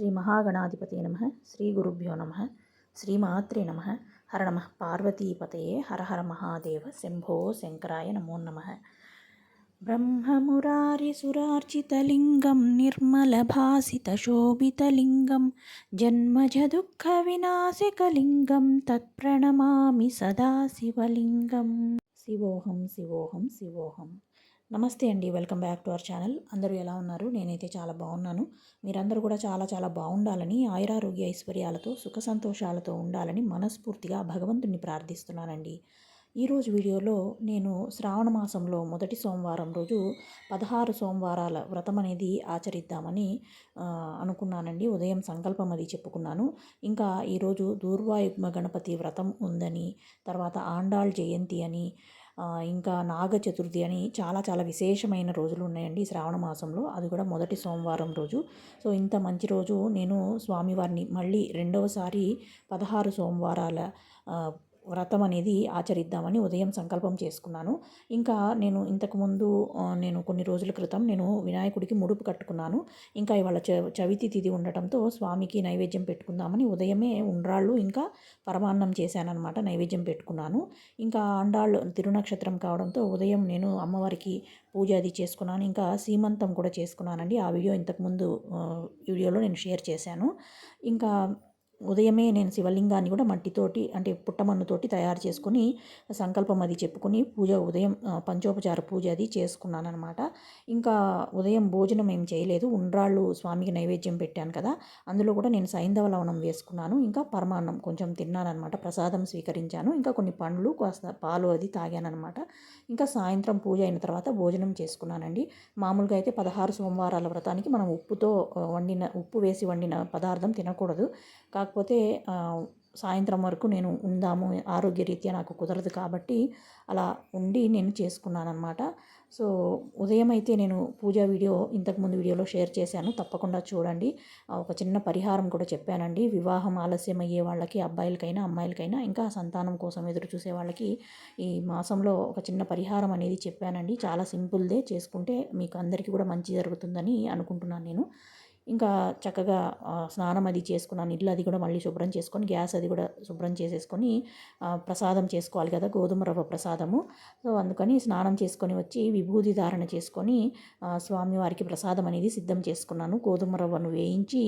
ஸ்ரீ மகாகணாதிபதிய நமக ஸ்ரீ குருப்பியோ நமக ஸ்ரீ மாத்ரே நமக ஹர நம பார்வதி பதையே ஹரஹர மகாதேவ செம்போ சங்கராய நமோ நமக ब्रह्ममुरारिसुरार्चितलिङ्गं निर्मलभासितशोभितलिङ्गं जन्मजदुःखविनाशिकलिङ्गं तत्प्रणमामि सदा शिवलिङ्गं शिवोऽहं शिवोऽहं शिवोऽहम् నమస్తే అండి welcome back to our channel. అందరూ ఎలా ఉన్నారు? నేనైతే చాలా బాగున్నాను. మీరందరూ కూడా చాలా చాలా బాగుండాలని ఆయురారోగ్య ఐశ్వర్యాలతో సుఖ సంతోషాలతో ఉండాలని మనస్ఫూర్తిగా భగవంతుని ప్రార్థిస్తున్నానండి. ఈరోజు వీడియోలో నేను శ్రావణ మాసంలో మొదటి సోమవారం రోజు పదహారు సోమవారాల వ్రతం అనేది ఆచరిద్దామని అనుకున్నానండి. ఉదయం సంకల్పం అది చెప్పుకున్నాను. ఇంకా ఈరోజు దూర్వాయుగ్మ గణపతి వ్రతం ఉందని తర్వాత ఆండాళ్ జయంతి అని ఇంకా నాగ చతుర్థి అని చాలా చాలా విశేషమైన రోజులు ఉన్నాయండి శ్రావణ మాసంలో. అది కూడా మొదటి సోమవారం రోజు. సో ఇంత మంచి రోజు నేను స్వామివారిని మళ్ళీ రెండవసారి పదహారు సోమవారాల వ్రతం అనేది ఆచరిద్దామని ఉదయం సంకల్పం చేసుకున్నాను. ఇంకా నేను ఇంతకుముందు నేను కొన్ని రోజుల క్రితం నేను వినాయకుడికి ముడుపు కట్టుకున్నాను. ఇంకా ఇవాళ చ చవితి తిథి ఉండటంతో స్వామికి నైవేద్యం పెట్టుకుందామని ఉదయమే ఉండ్రాళ్ళు ఇంకా పరమాన్నం చేశానన్నమాట నైవేద్యం పెట్టుకున్నాను. ఇంకా అండాళ్ళు తిరునక్షత్రం కావడంతో ఉదయం నేను అమ్మవారికి పూజ అది చేసుకున్నాను. ఇంకా సీమంతం కూడా చేసుకున్నానండి. ఆ వీడియో ఇంతకుముందు వీడియోలో నేను షేర్ చేశాను. ఇంకా ఉదయమే నేను శివలింగాన్ని కూడా మట్టితోటి అంటే పుట్టమన్నుతోటి తయారు చేసుకొని సంకల్పం అది చెప్పుకొని పూజ ఉదయం పంచోపచార పూజ అది చేసుకున్నాను అనమాట ఇంకా ఉదయం భోజనం ఏం చేయలేదు. ఉండ్రాళ్ళు స్వామికి నైవేద్యం పెట్టాను కదా అందులో కూడా నేను సైంధవ లవణం వేసుకున్నాను. ఇంకా పరమాన్నం కొంచెం తిన్నానమాట ప్రసాదం స్వీకరించాను. ఇంకా కొన్ని పండ్లు కాస్త పాలు అది తాగానమాట ఇంకా సాయంత్రం పూజ అయిన తర్వాత భోజనం చేసుకున్నానండి. మామూలుగా అయితే పదహారు సోమవారాల వ్రతానికి మనం ఉప్పుతో వండిన ఉప్పు వేసి వండిన పదార్థం తినకూడదు. కాకపోతే సాయంత్రం వరకు నేను ఉందాము ఆరోగ్యరీత్యా నాకు కుదరదు కాబట్టి అలా ఉండి నేను చేసుకున్నాను అనమాట సో ఉదయం అయితే నేను పూజా వీడియో ఇంతకుముందు వీడియోలో షేర్ చేశాను. తప్పకుండా చూడండి. ఒక చిన్న పరిహారం కూడా చెప్పానండి. వివాహం ఆలస్యం అయ్యే వాళ్ళకి అబ్బాయిలకైనా అమ్మాయిలకైనా ఇంకా సంతానం కోసం ఎదురు చూసే వాళ్ళకి ఈ మాసంలో ఒక చిన్న పరిహారం అనేది చెప్పానండి. చాలా సింపుల్దే చేసుకుంటే మీకు అందరికీ కూడా మంచి జరుగుతుందని అనుకుంటున్నాను నేను. ఇంకా చక్కగా స్నానం అది చేసుకున్నాను. ఇల్లు అది కూడా మళ్ళీ శుభ్రం చేసుకొని గ్యాస్ అది కూడా శుభ్రం చేసేసుకొని ప్రసాదం చేసుకోవాలి కదా గోధుమ రవ్వ ప్రసాదము. సో అందుకని స్నానం చేసుకొని వచ్చి విభూది ధారణ చేసుకొని స్వామివారికి ప్రసాదం అనేది సిద్ధం చేసుకున్నాను. గోధుమ రవ్వను వేయించి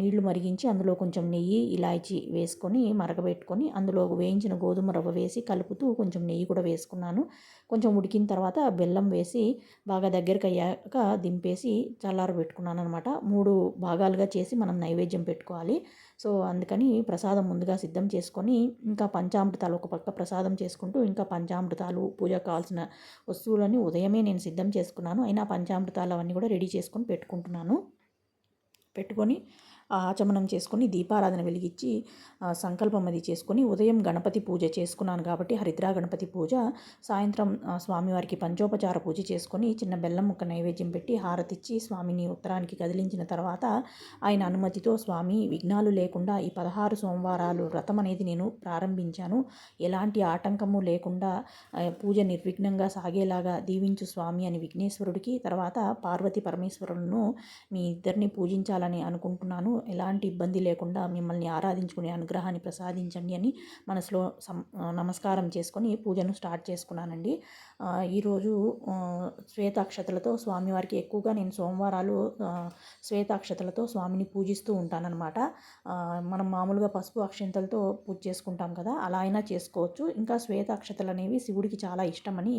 నీళ్ళు మరిగించి అందులో కొంచెం నెయ్యి ఇలాచి వేసుకొని మరగబెట్టుకొని అందులో వేయించిన గోధుమ రవ్వ వేసి కలుపుతూ కొంచెం నెయ్యి కూడా వేసుకున్నాను. కొంచెం ఉడికిన తర్వాత బెల్లం వేసి బాగా దగ్గరికి అయ్యాక దింపేసి చల్లారబెట్టుకున్నాను అనమాట మూడు భాగాలుగా చేసి మనం నైవేద్యం పెట్టుకోవాలి. సో అందుకని ప్రసాదం ముందుగా సిద్ధం చేసుకొని ఇంకా పంచామృతాలు ఒక పక్క ప్రసాదం చేసుకుంటూ ఇంకా పంచామృతాలు పూజ కావాల్సిన వస్తువులని ఉదయమే నేను సిద్ధం చేసుకున్నాను. అయినా పంచామృతాలు అవన్నీ కూడా రెడీ చేసుకొని పెట్టుకుంటున్నాను. పెట్టుకొని ఆచమనం చేసుకుని దీపారాధన వెలిగించి సంకల్పం అది చేసుకొని ఉదయం గణపతి పూజ చేసుకున్నాను కాబట్టి హరిద్రా గణపతి పూజ సాయంత్రం స్వామివారికి పంచోపచార పూజ చేసుకొని చిన్న బెల్లం ముక్క నైవేద్యం పెట్టి హారతిచ్చి స్వామిని ఉత్తరానికి కదిలించిన తర్వాత ఆయన అనుమతితో స్వామి విఘ్నాలు లేకుండా ఈ పదహారు సోమవారాలు వ్రతం అనేది నేను ప్రారంభించాను. ఎలాంటి ఆటంకము లేకుండా పూజ నిర్విఘ్నంగా సాగేలాగా దీవించు స్వామి అని విఘ్నేశ్వరుడికి తర్వాత పార్వతి పరమేశ్వరులను మీ ఇద్దరిని పూజించాలని అనుకుంటున్నాను. ఎలాంటి ఇబ్బంది లేకుండా మిమ్మల్ని ఆరాధించుకునే అనుగ్రహాన్ని ప్రసాదించండి అని మనసులో నమస్కారం చేసుకొని పూజను స్టార్ట్ చేసుకున్నానండి. ఈరోజు శ్వేతాక్షతలతో స్వామివారికి ఎక్కువగా నేను సోమవారాలు శ్వేతాక్షతలతో స్వామిని పూజిస్తూ ఉంటానన్నమాట. మనం మామూలుగా పసుపు అక్షంతలతో పూజ చేసుకుంటాం కదా అలా అయినా చేసుకోవచ్చు. ఇంకా శ్వేతాక్షతలు అనేవి శివుడికి చాలా ఇష్టమని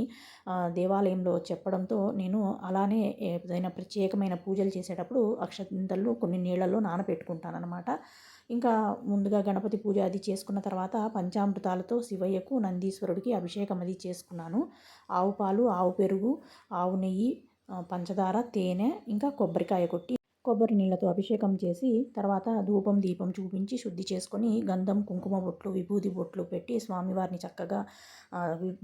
దేవాలయంలో చెప్పడంతో నేను అలానే ఏదైనా ప్రత్యేకమైన పూజలు చేసేటప్పుడు అక్షంతలు కొన్ని నీళ్ళలో నాన పెట్టుకుంటానమాట ఇంకా ముందుగా గణపతి పూజ అది చేసుకున్న తర్వాత పంచామృతాలతో శివయ్యకు నందీశ్వరుడికి అభిషేకం అది చేసుకున్నాను. ఆవు పాలు ఆవు పెరుగు ఆవు నెయ్యి పంచదార తేనె ఇంకా కొబ్బరికాయ కొట్టి కొబ్బరి నీళ్ళతో అభిషేకం చేసి తర్వాత ధూపం దీపం చూపించి శుద్ధి చేసుకొని గంధం కుంకుమ బొట్లు విభూది బొట్లు పెట్టి స్వామివారిని చక్కగా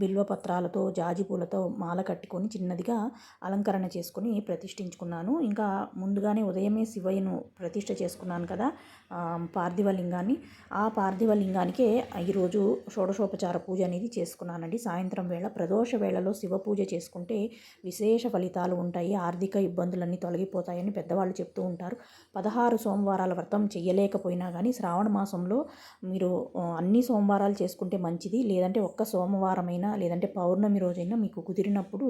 బిల్వపత్రాలతో జాజి పూలతో మాల కట్టుకొని చిన్నదిగా అలంకరణ చేసుకొని ప్రతిష్ఠించుకున్నాను. ఇంకా ముందుగానే ఉదయమే శివయ్యను ప్రతిష్ఠ చేసుకున్నాను కదా పార్థివ లింగాన్ని ఆ పార్థివ లింగానికే ఈరోజు షోడశోపచార పూజ అనేది చేసుకున్నానండి. సాయంత్రం వేళ ప్రదోష వేళలో శివ పూజ చేసుకుంటే విశేష ఫలితాలు ఉంటాయి. ఆర్థిక ఇబ్బందులన్నీ తొలగిపోతాయని పెద్దవాళ్ళు చెప్పారు. చెప్తూ ఉంటారు. పదహారు సోమవారాల వ్రతం చేయలేకపోయినా కానీ శ్రావణ మాసంలో మీరు అన్ని సోమవారాలు చేసుకుంటే మంచిది. లేదంటే ఒక్క సోమవారమైనా లేదంటే పౌర్ణమి రోజైనా మీకు కుదిరినప్పుడు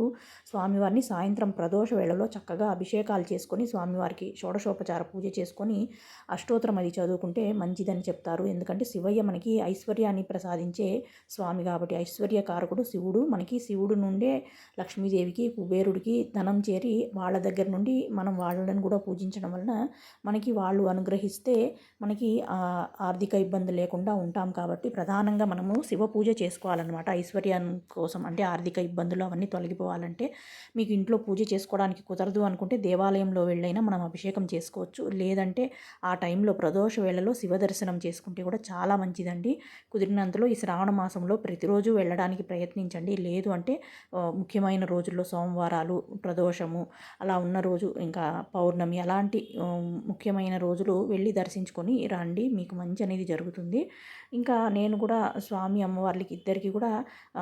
స్వామివారిని సాయంత్రం ప్రదోష వేళలో చక్కగా అభిషేకాలు చేసుకొని స్వామివారికి షోడశోపచార పూజ చేసుకొని అష్టోత్తరం అది చదువుకుంటే మంచిదని చెప్తారు. ఎందుకంటే శివయ్య మనకి ఐశ్వర్యాన్ని ప్రసాదించే స్వామి కాబట్టి ఐశ్వర్యకారకుడు శివుడు. మనకి శివుడు నుండే లక్ష్మీదేవికి కుబేరుడికి ధనం చేరి వాళ్ళ దగ్గర నుండి మనం వాళ్ళని కూడా పూజించడం వలన మనకి వాళ్ళు అనుగ్రహిస్తే మనకి ఆర్థిక ఇబ్బంది లేకుండా ఉంటాం కాబట్టి ప్రధానంగా మనము శివ పూజ చేసుకోవాలన్నమాట. ఐశ్వర్యం కోసం అంటే ఆర్థిక ఇబ్బందులు అవన్నీ తొలగిపోవాలంటే మీకు ఇంట్లో పూజ చేసుకోవడానికి కుదరదు అనుకుంటే దేవాలయంలో వెళ్ళైనా మనం అభిషేకం చేసుకోవచ్చు. లేదంటే ఆ టైంలో ప్రదోష వేళలో శివ దర్శనం చేసుకుంటే కూడా చాలా మంచిదండి. కుదిరినంతలో ఈ శ్రావణ మాసంలో ప్రతిరోజు వెళ్ళడానికి ప్రయత్నించండి. లేదు అంటే ముఖ్యమైన రోజుల్లో సోమవారాలు ప్రదోషము అలా ఉన్న రోజు ఇంకా పౌర్ణమి అలా ఆ, ముఖ్యమైన రోజులు వెళ్ళి దర్శించుకొని రండి మీకు మంచి అనేది జరుగుతుంది. ఇంకా నేను కూడా స్వామి అమ్మవార్లకి ఇద్దరికి కూడా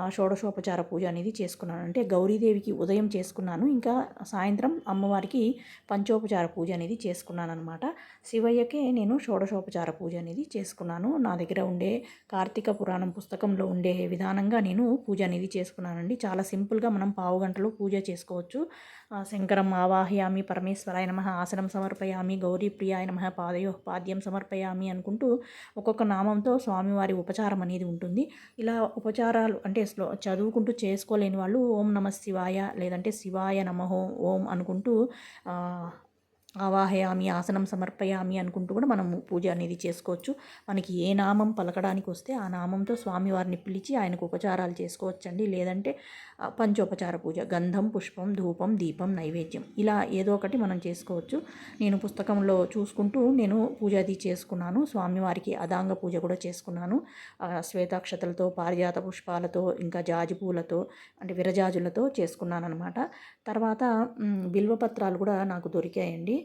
షోడశోపచార పూజ అనేది చేసుకున్నాను. అంటే గౌరీదేవికి ఉదయం చేసుకున్నాను. ఇంకా సాయంత్రం అమ్మవారికి పంచోపచార పూజ అనేది చేసుకున్నాను అనమాట శివయ్యకే నేను షోడశోపచార పూజ అనేది చేసుకున్నాను. నా దగ్గర ఉండే కార్తీక పురాణం పుస్తకంలో ఉండే విధానంగా నేను పూజ అనేది చేసుకున్నానండి. చాలా సింపుల్గా మనం పావు గంటలో పూజ చేసుకోవచ్చు. శంకరం ఆవాహయామి పరమేశ్వరాయ నమ ఆసనం సమర్పయామి. గౌరీ ప్రియాయ నమ. పాదయో పాద్యం సమర్పయామి అనుకుంటూ ఒక్కొక్క నామంతో స్వామివారి ఉపచారం అనేది ఉంటుంది. ఇలా ఉపచారాలు అంటే స్లో చదువుకుంటూ చేసుకోలేని వాళ్ళు ఓం నమ శివాయ లేదంటే శివాయ నమః ఓం అనుకుంటూ ఆవాహయామి ఆసనం సమర్పయామి అనుకుంటూ కూడా మనము పూజ అనేది చేసుకోవచ్చు. మనకి ఏ నామం పలకడానికి వస్తే ఆ నామంతో స్వామివారిని పిలిచి ఆయనకు ఉపచారాలు చేసుకోవచ్చండి. లేదంటే పంచోపచార పూజ గంధం పుష్పం ధూపం దీపం నైవేద్యం. ఇలా ఏదో ఒకటి మనం చేసుకోవచ్చు. నేను పుస్తకంలో చూసుకుంటూ నేను పూజ అది చేసుకున్నాను. స్వామివారికి అదాంగ పూజ కూడా చేసుకున్నాను. శ్వేతాక్షతలతో పారిజాత పుష్పాలతో ఇంకా జాజి పూలతో అంటే విరజాజులతో చేసుకున్నాను అనమాట తర్వాత బిల్వపత్రాలు కూడా నాకు దొరికాయండి.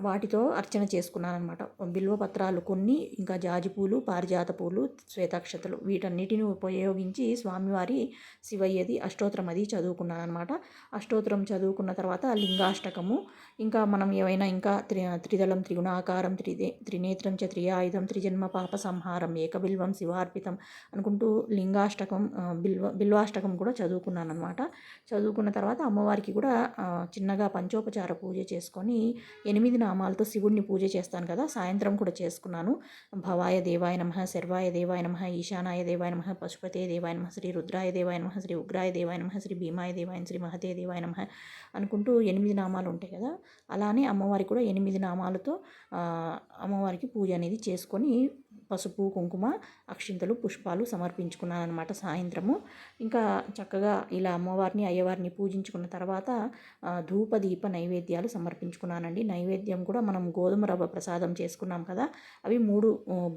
వాటితో అర్చన చేసుకున్నాను అనమాట బిల్వపత్రాలు కొన్ని ఇంకా జాజిపూలు పారిజాత పూలు శ్వేతాక్షతలు వీటన్నిటిని ఉపయోగించి స్వామివారి శివయ్యది అష్టోత్తరం అది చదువుకున్నాను అనమాట అష్టోత్తరం చదువుకున్న తర్వాత లింగాష్టకము ఇంకా మనం ఏవైనా ఇంకా త్రి త్రిదళం త్రిగుణాకారం త్రిదే త్రినేత్రం చ త్రియాయుధం త్రిజన్మ పాప సంహారం ఏకబిల్వం శివార్పితం అనుకుంటూ లింగాష్టకం బిల్వ బిల్వాష్టకం కూడా చదువుకున్నాను అనమాట చదువుకున్న తర్వాత అమ్మవారికి కూడా చిన్నగా పంచోపచార పూజ చేసుకొని ఎనిమిది నామాలతో శివుణ్ణి పూజ చేస్తాను కదా సాయంత్రం కూడా చేసుకున్నాను. భవాయ దేవాయ నమ శర్వాయ దేవాయ నమ ఈశానాయ దేవాయ నమ పశుపతే దేవాయ నమ శ్రీ రుద్రాయ దేవాయ నమ శ్రీ ఉగ్రాయ దేవాయ నమ శ్రీ భీమాయ దేవాయ శ్రీ మహతే దేవాయ నమ అనుకుంటూ ఎనిమిది నామాలు ఉంటాయి కదా అలానే అమ్మవారికి కూడా ఎనిమిది నామాలతో అమ్మవారికి పూజ అనేది చేసుకొని పసుపు కుంకుమ అక్షింతలు పుష్పాలు సమర్పించుకున్నాను అనమాట సాయంత్రము. ఇంకా చక్కగా ఇలా అమ్మవారిని అయ్యవారిని పూజించుకున్న తర్వాత ధూప దీప నైవేద్యాలు సమర్పించుకున్నానండి. నైవేద్యం కూడా మనం గోధుమ రవ్వ ప్రసాదం చేసుకున్నాం కదా అవి మూడు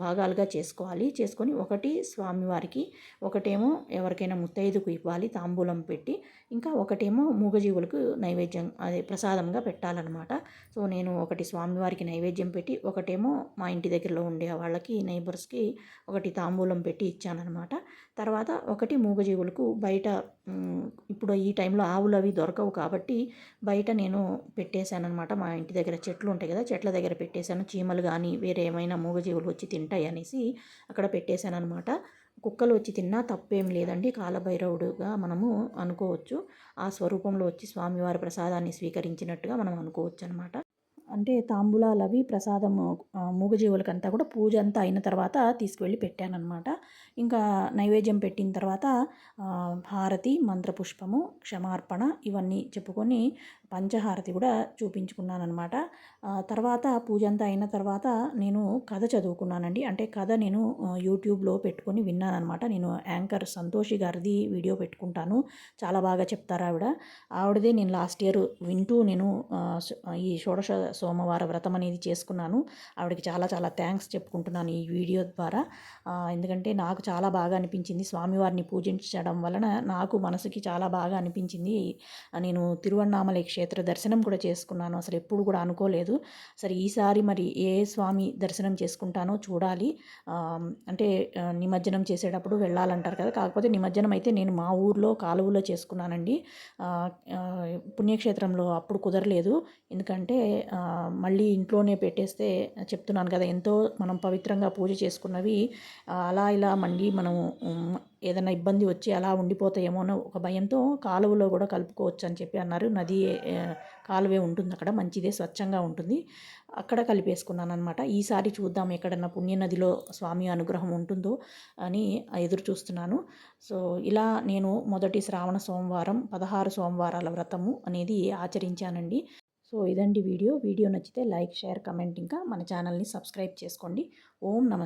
భాగాలుగా చేసుకోవాలి. చేసుకొని ఒకటి స్వామివారికి ఒకటేమో ఎవరికైనా ముత్తైదుకు ఇవ్వాలి తాంబూలం పెట్టి. ఇంకా ఒకటేమో మూగజీవులకు నైవేద్యం అదే ప్రసాదంగా పెట్టాలన్నమాట. సో నేను ఒకటి స్వామివారికి నైవేద్యం పెట్టి ఒకటేమో మా ఇంటి దగ్గరలో ఉండే వాళ్ళకి నైబర్స్కి ఒకటి తాంబూలం పెట్టి ఇచ్చానమాట తర్వాత ఒకటి మూగజీవులకు బయట ఇప్పుడు ఈ టైంలో ఆవులు అవి దొరకవు కాబట్టి బయట నేను పెట్టేశానమాట మా ఇంటి దగ్గర చెట్లు ఉంటాయి కదా చెట్ల దగ్గర పెట్టేశాను. చీమలు కానీ వేరే ఏమైనా మూగజీవులు వచ్చి తింటాయి అనేసి అక్కడ పెట్టేశానమాట కుక్కలు వచ్చి తిన్నా తప్పేం లేదండి. కాలభైరవుడుగా మనము అనుకోవచ్చు. ఆ స్వరూపంలో వచ్చి స్వామివారి ప్రసాదాన్ని స్వీకరించినట్టుగా మనం అనుకోవచ్చు అనమాట అంటే తాంబూలాలు అవి ప్రసాదము మూగజీవులకంతా కూడా పూజ అంతా అయిన తర్వాత తీసుకువెళ్ళి పెట్టానన్నమాట. ఇంకా నైవేద్యం పెట్టిన తర్వాత హారతి మంత్రపుష్పము క్షమార్పణ ఇవన్నీ చెప్పుకొని పంచహారతి కూడా చూపించుకున్నానమాట తర్వాత పూజ అంతా అయిన తర్వాత నేను కథ చదువుకున్నానండి. అంటే కథ నేను యూట్యూబ్లో పెట్టుకొని విన్నానమాట నేను యాంకర్ సంతోషి గారిది వీడియో పెట్టుకుంటాను. చాలా బాగా చెప్తారు ఆవిడ. ఆవిడదే నేను లాస్ట్ ఇయర్ వింటూ నేను ఈ షోడశ సోమవార వ్రతం అనేది చేసుకున్నాను. ఆవిడకి చాలా చాలా థ్యాంక్స్ చెప్పుకుంటున్నాను ఈ వీడియో ద్వారా. ఎందుకంటే నాకు చాలా బాగా అనిపించింది స్వామివారిని పూజించడం వలన నాకు మనసుకి చాలా బాగా అనిపించింది. నేను తిరువన్నామలై క్షేత్ర దర్శనం కూడా చేసుకున్నాను. అసలు ఎప్పుడు కూడా అనుకోలేదు. సరే ఈసారి మరి ఏ స్వామి దర్శనం చేసుకుంటానో చూడాలి. అంటే నిమజ్జనం చేసేటప్పుడు వెళ్ళాలంటారు కదా. కాకపోతే నిమజ్జనం అయితే నేను మా ఊర్లో కాలువలో చేసుకున్నానండి. పుణ్యక్షేత్రంలో అప్పుడు కుదరలేదు. ఎందుకంటే మళ్ళీ ఇంట్లోనే పెట్టేస్తే చెప్తున్నాను కదా ఎంతో మనం పవిత్రంగా పూజ చేసుకున్నవి అలా ఇలా మళ్ళీ మనం ఏదైనా ఇబ్బంది వచ్చి అలా ఉండిపోతాయేమోనో ఒక భయంతో కాలువలో కూడా కలుపుకోవచ్చు అని చెప్పి అన్నారు. నది కాలువే ఉంటుంది అక్కడ మంచిదే స్వచ్ఛంగా ఉంటుంది. అక్కడ కలిపేసుకున్నాను అనమాట ఈసారి చూద్దాం ఎక్కడన్నా పుణ్యనదిలో స్వామి అనుగ్రహం ఉంటుందో అని ఎదురు చూస్తున్నాను. సో ఇలా నేను మొదటి శ్రావణ సోమవారం పదహారు సోమవారాల వ్రతము అనేది ఆచరించానండి. సో ఇదండి వీడియో. వీడియో నచ్చితే లైక్ షేర్ కమెంట్ ఇంకా మన ఛానల్ని సబ్స్క్రైబ్ చేసుకోండి. ఓం నమ